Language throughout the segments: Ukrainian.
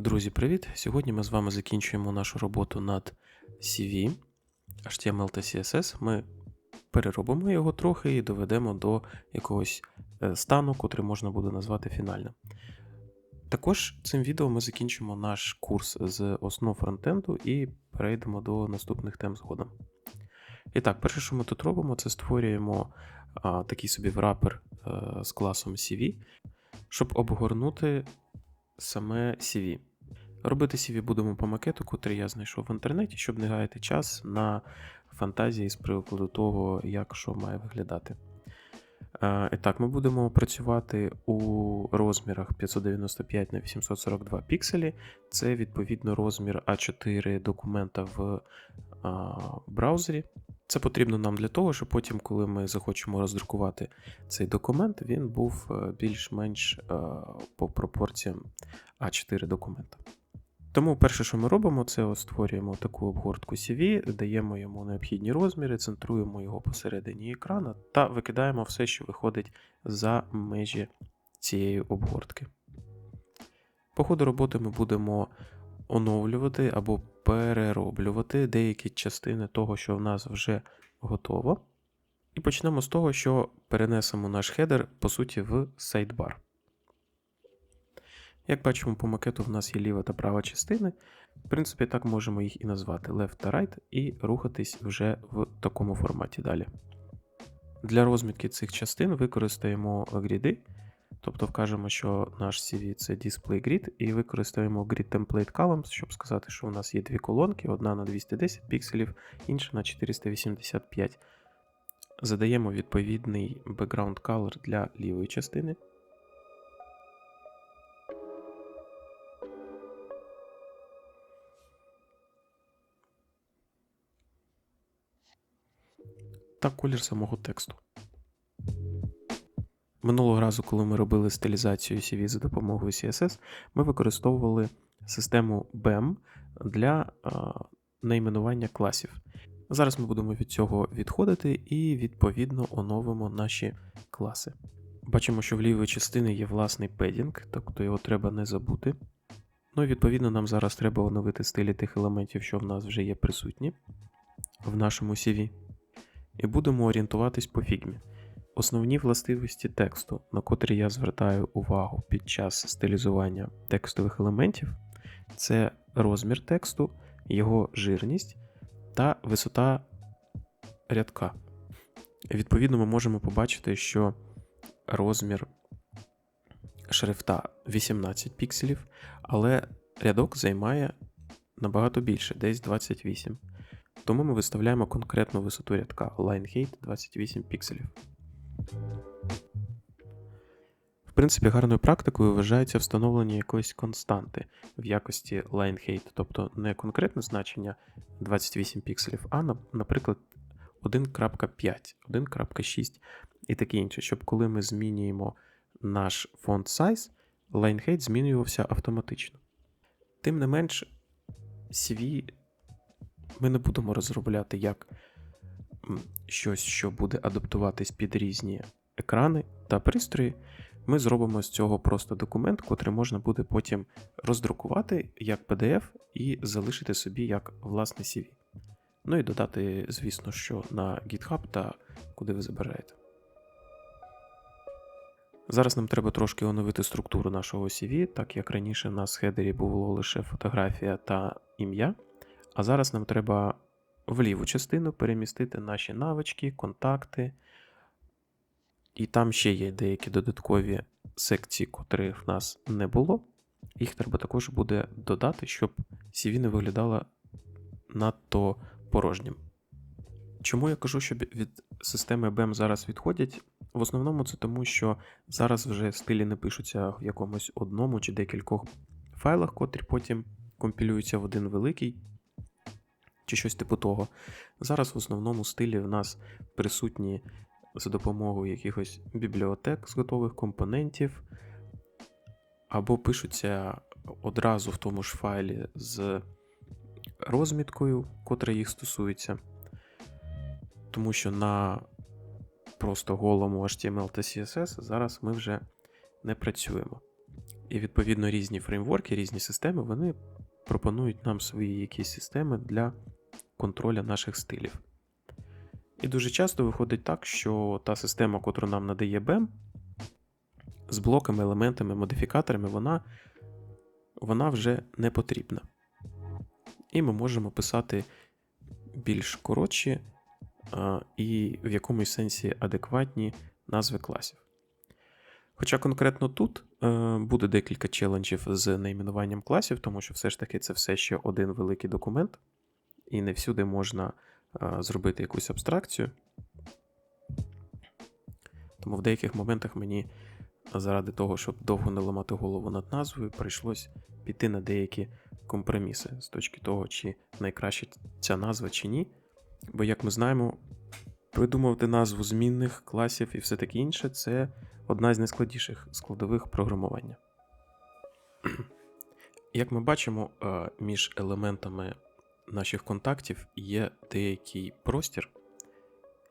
Друзі, привіт! Сьогодні ми з вами закінчуємо нашу роботу над CV, HTML та CSS. Ми переробимо його трохи і доведемо до якогось е, стану, котрий можна буде назвати фінальним. Також цим відео ми закінчимо наш курс з основ фронтенду і перейдемо до наступних тем згодом. І так, перше, що ми тут робимо, це створюємо а, такий собі врапер а, з класом CV, щоб обгорнути саме CV. Робити CV будемо по макету, котрий я знайшов в інтернеті, щоб не гаяти час на фантазії з приводу того, як що має виглядати. Е, І так, ми будемо працювати у розмірах 595 на 842 пікселі. Це відповідно розмір А4 документа в браузері. Це потрібно нам для того, щоб потім, коли ми захочемо роздрукувати цей документ, він був е, більш-менш е, по пропорціям А4 документа. Тому перше, що ми робимо, це створюємо таку обгортку CV, даємо йому необхідні розміри, центруємо його посередині екрана та викидаємо все, що виходить за межі цієї обгортки. По ходу роботи ми будемо оновлювати або перероблювати деякі частини того, що в нас вже готово. І почнемо з того, що перенесемо наш хедер, по суті, в сайдбар. Як бачимо, по макету в нас є ліва та права частини. В принципі, так можемо їх і назвати left та right, і рухатись вже в такому форматі далі. Для розмітки цих частин використаємо гріди, тобто вкажемо, що наш CV це display grid, і використаємо grid template columns, щоб сказати, що у нас є дві колонки: одна на 210 пікселів, інша на 485. Задаємо відповідний background color для лівої частини. Та колір самого тексту. Минулого разу, коли ми робили стилізацію CV за допомогою CSS, ми використовували систему BEM для найменування класів. Зараз ми будемо від цього відходити і відповідно оновимо наші класи. Бачимо, що в лівій частині є власний педінг, тобто його треба не забути. Ну і відповідно нам зараз треба оновити стилі тих елементів, що в нас вже є присутні в нашому CV і будемо орієнтуватись по фігмі. Основні властивості тексту, на котрі я звертаю увагу під час стилізування текстових елементів, це розмір тексту, його жирність та висота рядка. Відповідно, ми можемо побачити, що розмір шрифта 18 пікселів, але рядок займає набагато більше, десь 28. Тому ми виставляємо конкретну висоту рядка line height 28 пікселів. В принципі, гарною практикою вважається встановлення якоїсь константи в якості line height, тобто не конкретне значення 28 пікселів, а, наприклад, 1.5, 1.6 і таке інше, щоб коли ми змінюємо наш font size, line height змінювався автоматично. Тим не менш, CV ми не будемо розробляти як щось, що буде адаптуватись під різні екрани та пристрої. Ми зробимо з цього просто документ, котрий можна буде потім роздрукувати як PDF і залишити собі як власне CV. Ну і додати, звісно, що на GitHub та куди ви забираєте. Зараз нам треба трошки оновити структуру нашого CV, так як раніше на хедері було лише фотографія та ім'я. А зараз нам треба в ліву частину перемістити наші навички, контакти. І там ще є деякі додаткові секції, котрих в нас не було. Їх треба також буде додати, щоб CV не виглядало надто порожнім. Чому я кажу, що від системи BEM зараз відходять? В основному це тому, що зараз вже стилі не пишуться в якомусь одному чи декількох файлах, котрі потім компілюються в один великий чи щось типу того. Зараз в основному стилі в нас присутні за допомогою якихось бібліотек з готових компонентів, або пишуться одразу в тому ж файлі з розміткою, котра їх стосується. Тому що на просто голому HTML та CSS зараз ми вже не працюємо. І відповідно різні фреймворки, різні системи, вони пропонують нам свої якісь системи для контроля наших стилів. І дуже часто виходить так, що та система, яку нам надає BEM, з блоками, елементами, модифікаторами, вона, вона вже не потрібна. І ми можемо писати більш коротші а, і в якомусь сенсі адекватні назви класів. Хоча конкретно тут е, буде декілька челенджів з найменуванням класів, тому що все ж таки це все ще один великий документ, і не всюди можна е, зробити якусь абстракцію. Тому в деяких моментах мені заради того, щоб довго не ламати голову над назвою, прийшлось піти на деякі компроміси з точки того, чи найкраще ця назва чи ні. Бо, як ми знаємо, придумувати назву змінних класів і все таке інше це одна з найскладніших складових програмування. Як ми бачимо, е, між елементами наших контактів є деякий простір,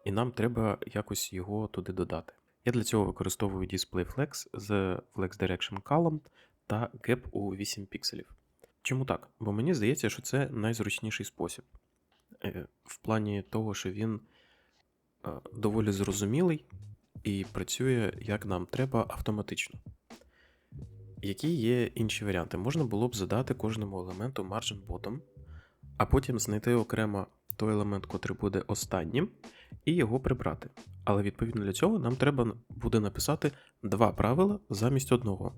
і нам треба якось його туди додати. Я для цього використовую DisplayFlex з Flex Direction Column та Gap у 8 пікселів. Чому так? Бо мені здається, що це найзручніший спосіб. Е, в плані того, що він е, доволі зрозумілий і працює як нам треба автоматично. Які є інші варіанти? Можна було б задати кожному елементу margin bottom, а потім знайти окремо той елемент, котрий буде останнім, і його прибрати. Але відповідно для цього нам треба буде написати два правила замість одного.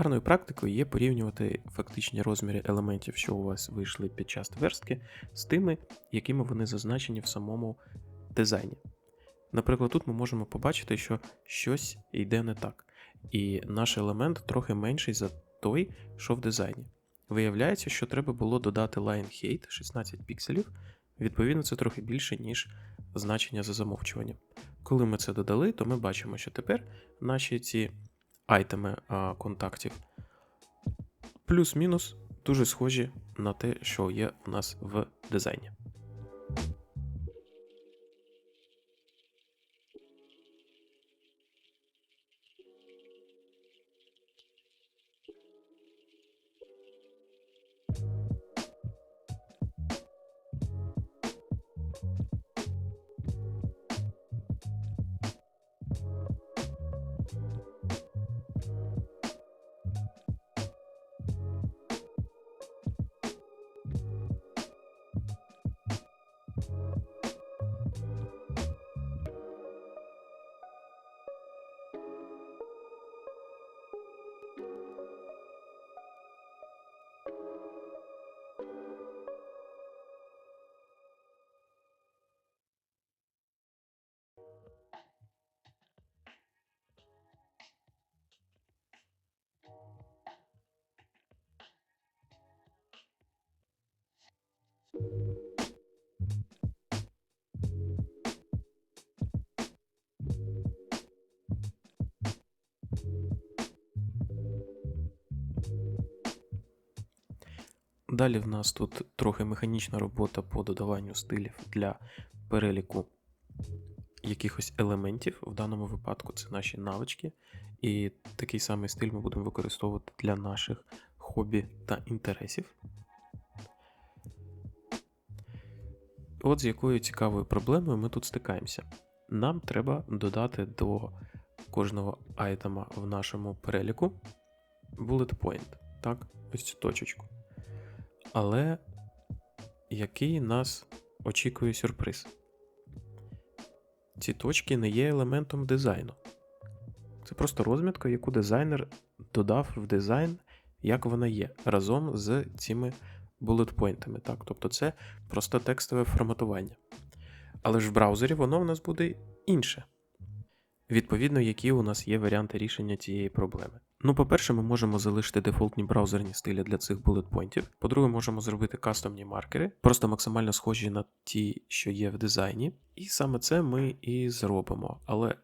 Гарною практикою є порівнювати фактичні розміри елементів, що у вас вийшли під час верстки, з тими, якими вони зазначені в самому дизайні. Наприклад, тут ми можемо побачити, що щось йде не так, і наш елемент трохи менший за той, що в дизайні. Виявляється, що треба було додати line height 16 пікселів, відповідно, це трохи більше, ніж значення за замовчуванням. Коли ми це додали, то ми бачимо, що тепер наші ці айтеми а, контактів. Плюс-мінус дуже схожі на те, що є у нас в дизайні. Далі в нас тут трохи механічна робота по додаванню стилів для переліку якихось елементів. В даному випадку це наші навички, і такий самий стиль ми будемо використовувати для наших хобі та інтересів. От з якою цікавою проблемою ми тут стикаємося. Нам треба додати до кожного айтема в нашому переліку bullet point, так, ось цю точечку. Але який нас очікує сюрприз? Ці точки не є елементом дизайну. Це просто розмітка, яку дизайнер додав в дизайн, як вона є, разом з цими булетпойнтами. Так? Тобто це просто текстове форматування. Але ж в браузері воно в нас буде інше. Відповідно, які у нас є варіанти рішення цієї проблеми. Ну, по-перше, ми можемо залишити дефолтні браузерні стилі для цих булетпойнтів. По-друге, можемо зробити кастомні маркери, просто максимально схожі на ті, що є в дизайні. І саме це ми і зробимо. Але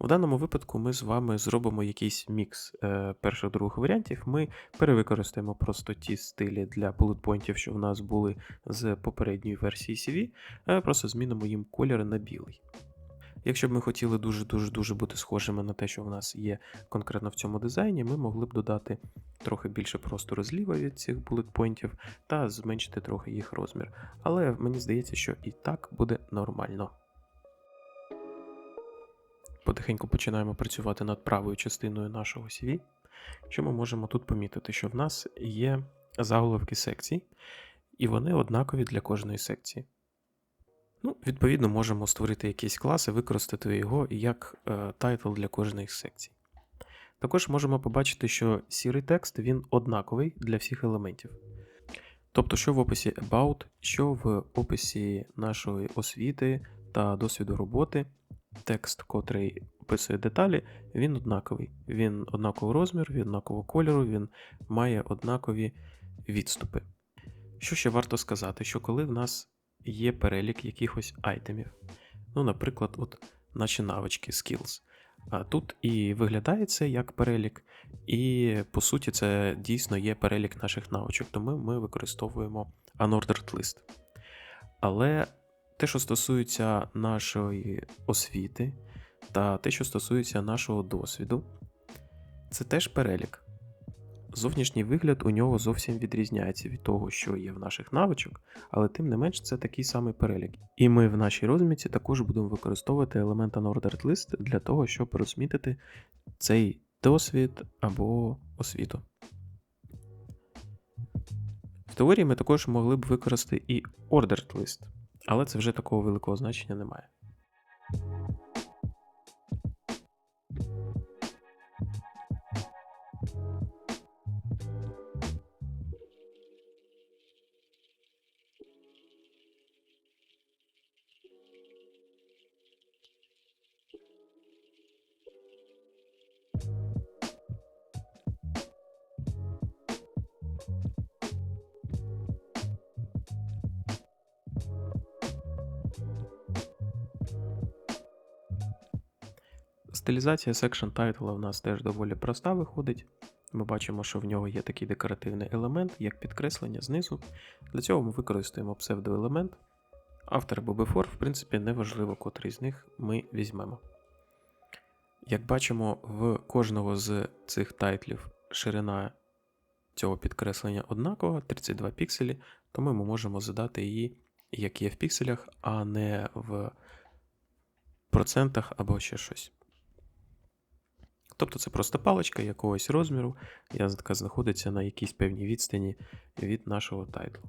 В даному випадку ми з вами зробимо якийсь мікс е, перших других варіантів. Ми перевикористаємо просто ті стилі для булетпойнтів, що в нас були з попередньої версії CV, е, просто змінимо їм колір на білий. Якщо б ми хотіли дуже-дуже-дуже бути схожими на те, що в нас є конкретно в цьому дизайні, ми могли б додати трохи більше простору зліва від цих булетпойнтів та зменшити трохи їх розмір. Але мені здається, що і так буде нормально. Потихеньку починаємо працювати над правою частиною нашого CV. Що ми можемо тут помітити? Що в нас є заголовки секцій, і вони однакові для кожної секції. Ну, відповідно, можемо створити якийсь клас і використати його як е, тайтл для кожної з секцій. Також можемо побачити, що сірий текст він однаковий для всіх елементів. Тобто, що в описі About, що в описі нашої освіти та досвіду роботи, текст, котрий описує деталі, він однаковий. Він однакового розміру, він однакового кольору, він має однакові відступи. Що ще варто сказати, що коли в нас є перелік якихось айтемів, ну, наприклад, от наші навички, skills. А тут і виглядає це як перелік, і по суті, це дійсно є перелік наших навичок, тому ми використовуємо unordered list. Але те, що стосується нашої освіти та те, що стосується нашого досвіду, це теж перелік. Зовнішній вигляд у нього зовсім відрізняється від того, що є в наших навичок, але тим не менш це такий самий перелік. І ми в нашій розмітці також будемо використовувати елемент unordered list для того, щоб розмітити цей досвід або освіту. В теорії ми також могли б використати і ordered list, але це вже такого великого значення немає. Стилізація section title у нас теж доволі проста виходить. Ми бачимо, що в нього є такий декоративний елемент, як підкреслення знизу. Для цього ми використаємо псевдоелемент. Автор або before, в принципі, неважливо, котрий з них ми візьмемо. Як бачимо, в кожного з цих тайтлів ширина цього підкреслення однакова 32 пікселі, тому ми можемо задати її, як є в пікселях, а не в процентах або ще щось. Тобто це просто паличка якогось розміру, яка знаходиться на якійсь певній відстані від нашого тайтлу.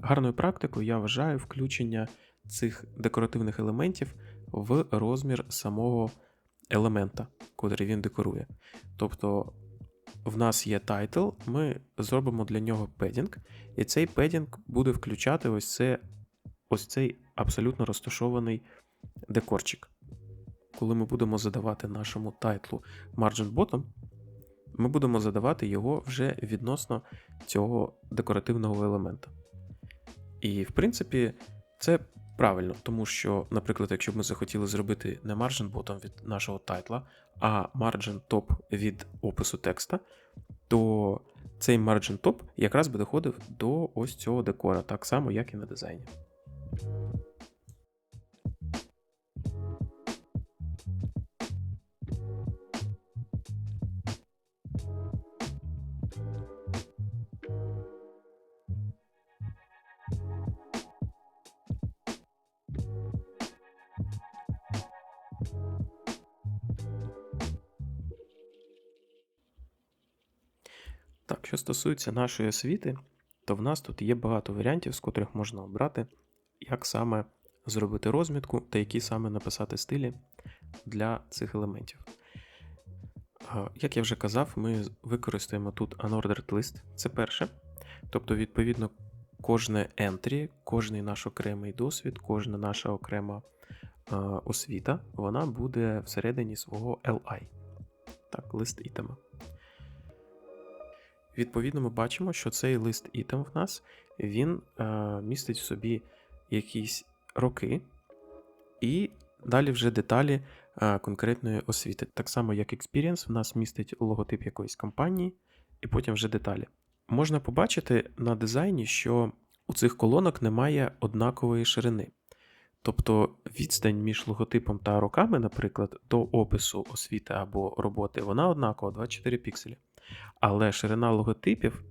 Гарною практикою я вважаю включення цих декоративних елементів в розмір самого елемента, котрий він декорує. Тобто в нас є тайтл, ми зробимо для нього педінг, і цей педінг буде включати ось, це, ось цей абсолютно розташований декорчик коли ми будемо задавати нашому тайтлу margin bottom, ми будемо задавати його вже відносно цього декоративного елемента. І, в принципі, це правильно, тому що, наприклад, якщо б ми захотіли зробити не margin bottom від нашого тайтла, а margin top від опису текста, то цей margin top якраз би доходив до ось цього декора, так само, як і на дизайні. Що стосується нашої освіти, то в нас тут є багато варіантів, з котрих можна обрати, як саме зробити розмітку та які саме написати стилі для цих елементів. Як я вже казав, ми використаємо тут unordered list, це перше. Тобто, відповідно, кожне entry, кожний наш окремий досвід, кожна наша окрема освіта, вона буде всередині свого LI. Так, лист ітема. Відповідно, ми бачимо, що цей лист ітем в нас він е, містить в собі якісь роки, і далі вже деталі а, конкретної освіти. Так само, як Experience, в нас містить логотип якоїсь компанії, і потім вже деталі. Можна побачити на дизайні, що у цих колонок немає однакової ширини. Тобто відстань між логотипом та роками, наприклад, до опису освіти або роботи, вона однакова 24 пікселі. Але ширина логотипів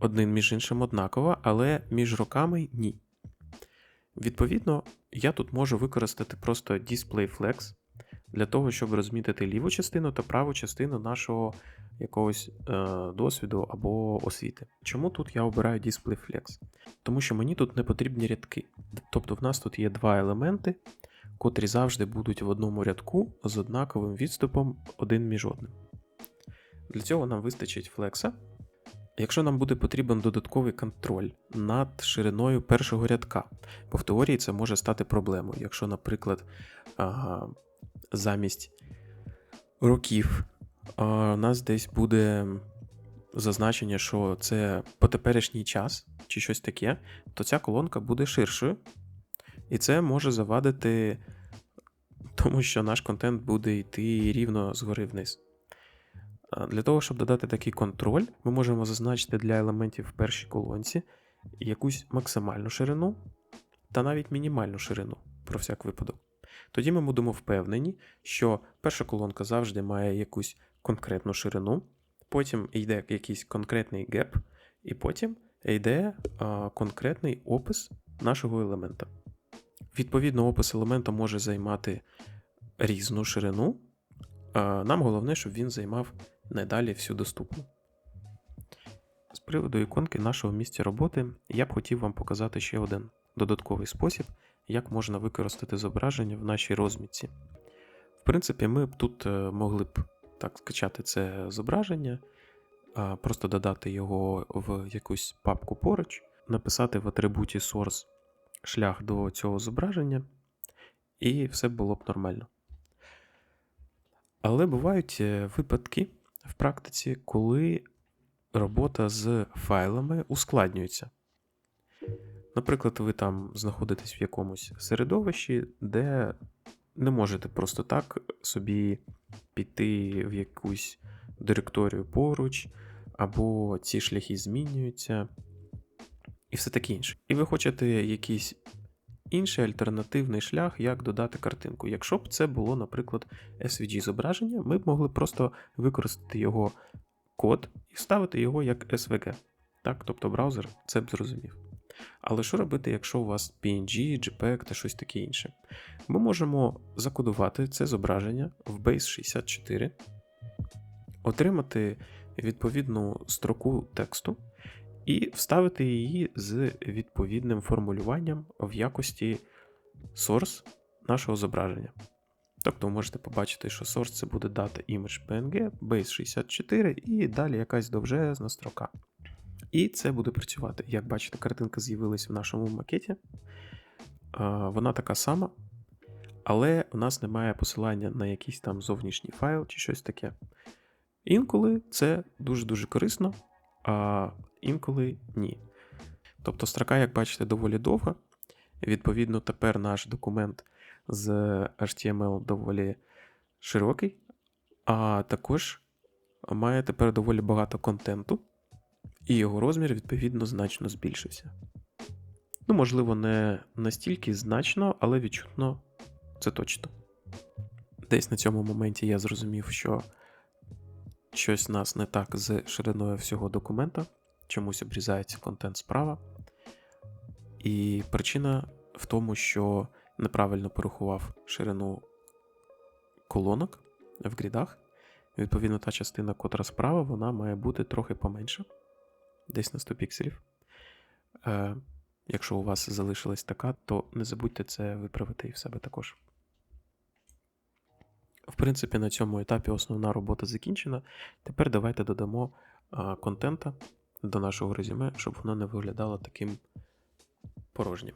один між іншим однакова, але між роками ні. Відповідно, я тут можу використати просто Display Flex для того, щоб розмітити ліву частину та праву частину нашого якогось е, досвіду або освіти. Чому тут я обираю Display Flex? Тому що мені тут не потрібні рядки. Тобто в нас тут є два елементи, котрі завжди будуть в одному рядку з однаковим відступом один між одним. Для цього нам вистачить флекса. Якщо нам буде потрібен додатковий контроль над шириною першого рядка, бо в теорії це може стати проблемою. Якщо, наприклад, замість років у нас десь буде зазначення, що це по теперішній час чи щось таке, то ця колонка буде ширшою, і це може завадити тому, що наш контент буде йти рівно згори вниз. Для того, щоб додати такий контроль, ми можемо зазначити для елементів в першій колонці якусь максимальну ширину та навіть мінімальну ширину про всяк випадок. Тоді ми будемо впевнені, що перша колонка завжди має якусь конкретну ширину, потім йде якийсь конкретний геп, і потім йде а, конкретний опис нашого елемента. Відповідно, опис елемента може займати різну ширину. А, нам головне, щоб він займав найдалі всю доступну. З приводу іконки нашого місця роботи я б хотів вам показати ще один додатковий спосіб, як можна використати зображення в нашій розмітці. В принципі, ми б тут е, могли б так скачати це зображення, просто додати його в якусь папку поруч, написати в атрибуті source шлях до цього зображення, і все було б нормально. Але бувають е, випадки в практиці, коли робота з файлами ускладнюється. Наприклад, ви там знаходитесь в якомусь середовищі, де не можете просто так собі піти в якусь директорію поруч, або ці шляхи змінюються, і все таке інше. І ви хочете якийсь інший альтернативний шлях, як додати картинку. Якщо б це було, наприклад, SVG-зображення, ми б могли просто використати його код і вставити його як SVG. Так, тобто браузер це б зрозумів. Але що робити, якщо у вас PNG, JPEG та щось таке інше? Ми можемо закодувати це зображення в Base 64, отримати відповідну строку тексту і вставити її з відповідним формулюванням в якості source нашого зображення. Тобто ви можете побачити, що source це буде дата image PNG, base 64 і далі якась довжезна строка. І це буде працювати. Як бачите, картинка з'явилась в нашому макеті. Вона така сама, але у нас немає посилання на якийсь там зовнішній файл чи щось таке. Інколи це дуже-дуже корисно, а інколи ні. Тобто строка, як бачите, доволі довга. Відповідно, тепер наш документ з HTML доволі широкий, а також має тепер доволі багато контенту і його розмір, відповідно, значно збільшився. Ну, можливо, не настільки значно, але відчутно це точно. Десь на цьому моменті я зрозумів, що щось у нас не так з шириною всього документа, чомусь обрізається контент справа. І причина в тому, що неправильно порахував ширину колонок в грідах. Відповідно, та частина, котра справа, вона має бути трохи поменша десь на 100 пікселів. Е, Якщо у вас залишилась така, то не забудьте це виправити і в себе також. В принципі, на цьому етапі основна робота закінчена. Тепер давайте додамо контента до нашого резюме, щоб воно не виглядало таким порожнім.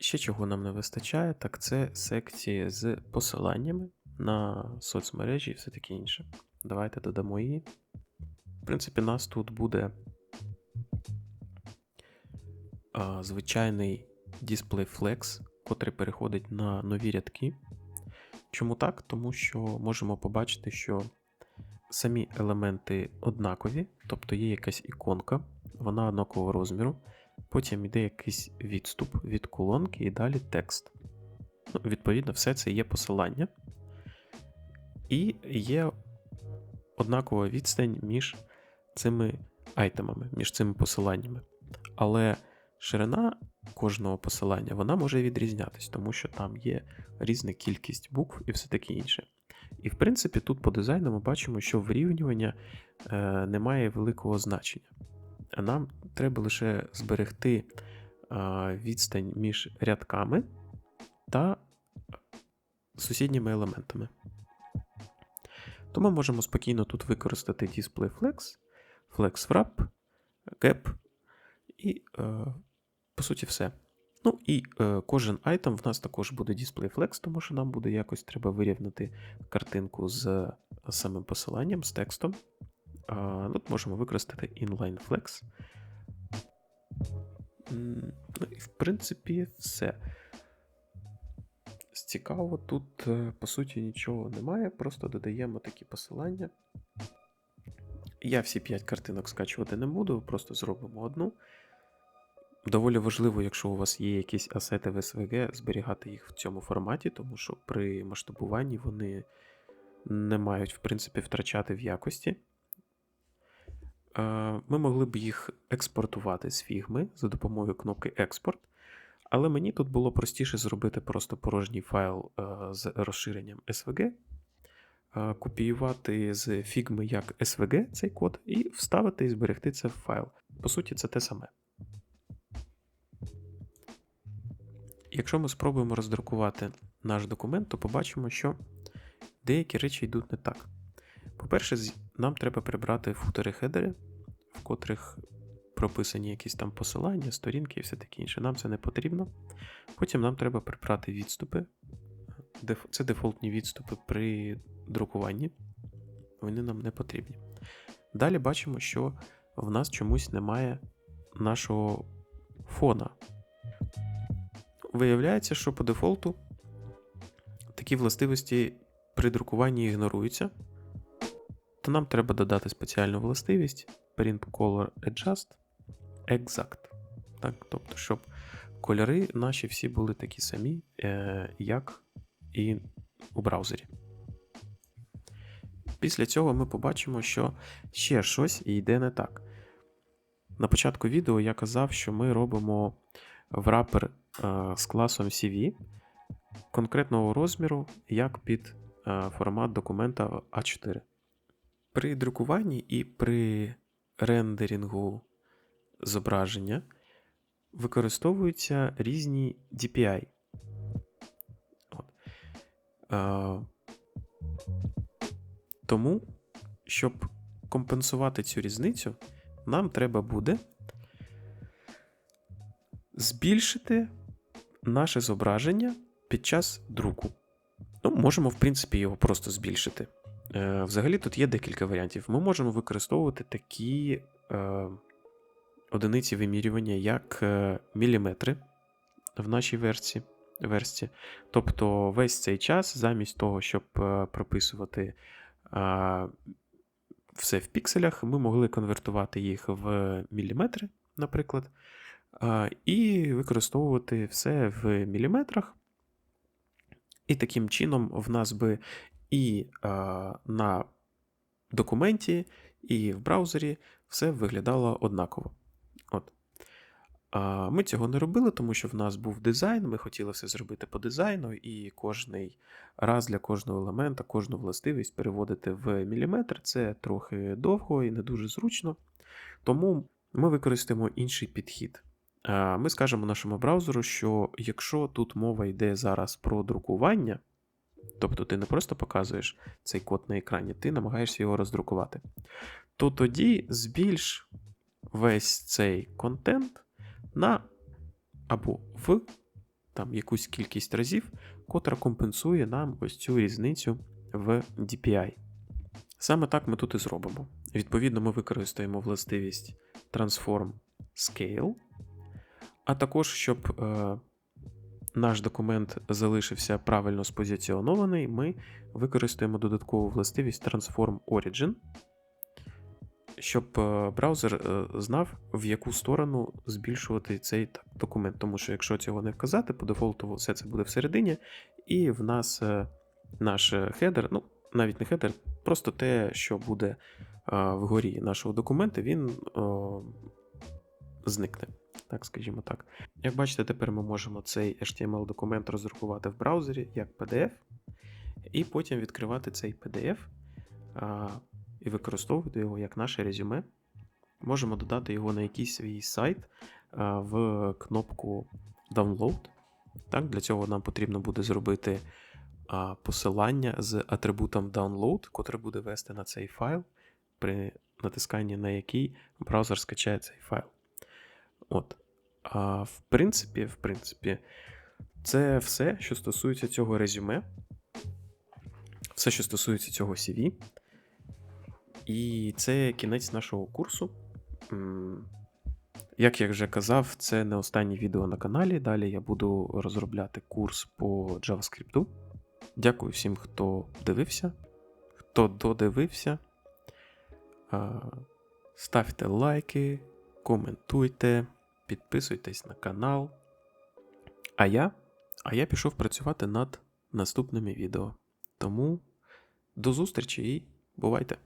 Ще чого нам не вистачає, так це секції з посиланнями на соцмережі і все таке інше. Давайте додамо її В принципі, нас тут буде а, звичайний Display Flex, котрий переходить на нові рядки. Чому так? Тому що можемо побачити, що самі елементи однакові, тобто є якась іконка, вона однакового розміру. Потім йде якийсь відступ від колонки і далі текст. Ну, Відповідно, все це є посилання. І є однакова відстань між цими айтемами, між цими посиланнями. Але ширина кожного посилання вона може відрізнятись, тому що там є різна кількість букв і все таке інше. І в принципі, тут по дизайну ми бачимо, що вирівнювання е, не має великого значення. Нам треба лише зберегти е, відстань між рядками та сусідніми елементами. То ми можемо спокійно тут використати DisplayFlex, FlexWrap, Gap і, е, по суті, все. Ну і е, кожен айтем в нас також буде DisplayFlex, тому що нам буде якось треба вирівняти картинку з самим посиланням, з текстом. Е, тут можемо використати InlineFlex. Ну і в принципі, все. Цікаво, тут, е, по суті, нічого немає, просто додаємо такі посилання. Я всі 5 картинок скачувати не буду, просто зробимо одну. Доволі важливо, якщо у вас є якісь асети в SVG, зберігати їх в цьому форматі, тому що при масштабуванні вони не мають, в принципі, втрачати в якості. Е, ми могли б їх експортувати з фігми за допомогою кнопки Експорт. Але мені тут було простіше зробити просто порожній файл е, з розширенням SVG, е, копіювати з фігми як SVG цей код, і вставити і зберегти це в файл. По суті, це те саме. Якщо ми спробуємо роздрукувати наш документ, то побачимо, що деякі речі йдуть не так. По-перше, нам треба прибрати футери-хедери, в котрих прописані якісь там посилання, сторінки і все таке інше. Нам це не потрібно. Потім нам треба прибрати відступи. Це дефолтні відступи при друкуванні. Вони нам не потрібні. Далі бачимо, що в нас чомусь немає нашого фона. Виявляється, що по дефолту такі властивості при друкуванні ігноруються. То нам треба додати спеціальну властивість print color adjust exact. Так? Тобто, щоб кольори наші всі були такі самі, е, як і у браузері. Після цього ми побачимо, що ще щось йде не так. На початку відео я казав, що ми робимо врапер е, з класом CV конкретного розміру, як під е, формат документа А4. При друкуванні і при рендерінгу зображення використовуються різні DPI. От. Е, тому, щоб компенсувати цю різницю, нам треба буде збільшити наше зображення під час друку. Ну, Можемо, в принципі, його просто збільшити. Е, Взагалі, тут є декілька варіантів. Ми можемо використовувати такі е, одиниці вимірювання, як е, міліметри в нашій версії. версії. Тобто весь цей час, замість того, щоб е, прописувати е, все в пікселях, ми могли конвертувати їх в міліметри, наприклад, і використовувати все в міліметрах. І таким чином в нас би і на документі, і в браузері все виглядало однаково. От. Ми цього не робили, тому що в нас був дизайн, ми хотіли все зробити по дизайну, і кожний раз для кожного елемента, кожну властивість переводити в міліметр це трохи довго і не дуже зручно. Тому ми використаємо інший підхід. Ми скажемо нашому браузеру, що якщо тут мова йде зараз про друкування, тобто ти не просто показуєш цей код на екрані, ти намагаєшся його роздрукувати, то тоді збільш весь цей контент на або в там якусь кількість разів, котра компенсує нам ось цю різницю в DPI. Саме так ми тут і зробимо. Відповідно, ми використаємо властивість Transform Scale, а також, щоб е, наш документ залишився правильно спозиціонований, ми використаємо додаткову властивість Transform Origin, щоб е, браузер е, знав, в яку сторону збільшувати цей документ. Тому що якщо цього не вказати, по дефолту все це буде всередині, і в нас наш хедер, ну, навіть не хедер, просто те, що буде вгорі нашого документа, він зникне. Так, скажімо так. Як бачите, тепер ми можемо цей HTML-документ роздрукувати в браузері як PDF, і потім відкривати цей PDF а, і використовувати його як наше резюме. Можемо додати його на якийсь свій сайт а, в кнопку Download. Так, для цього нам потрібно буде зробити а, посилання з атрибутом download, котре буде вести на цей файл, при натисканні на який браузер скачає цей файл. От. А, в принципі, в принципі, це все, що стосується цього резюме. Все, що стосується цього CV. І це кінець нашого курсу. Як я вже казав, це не останнє відео на каналі. Далі я буду розробляти курс по JavaScript. Дякую всім, хто дивився, хто додивився. Ставте лайки, коментуйте, підписуйтесь на канал. А я, а я пішов працювати над наступними відео. Тому до зустрічі і бувайте!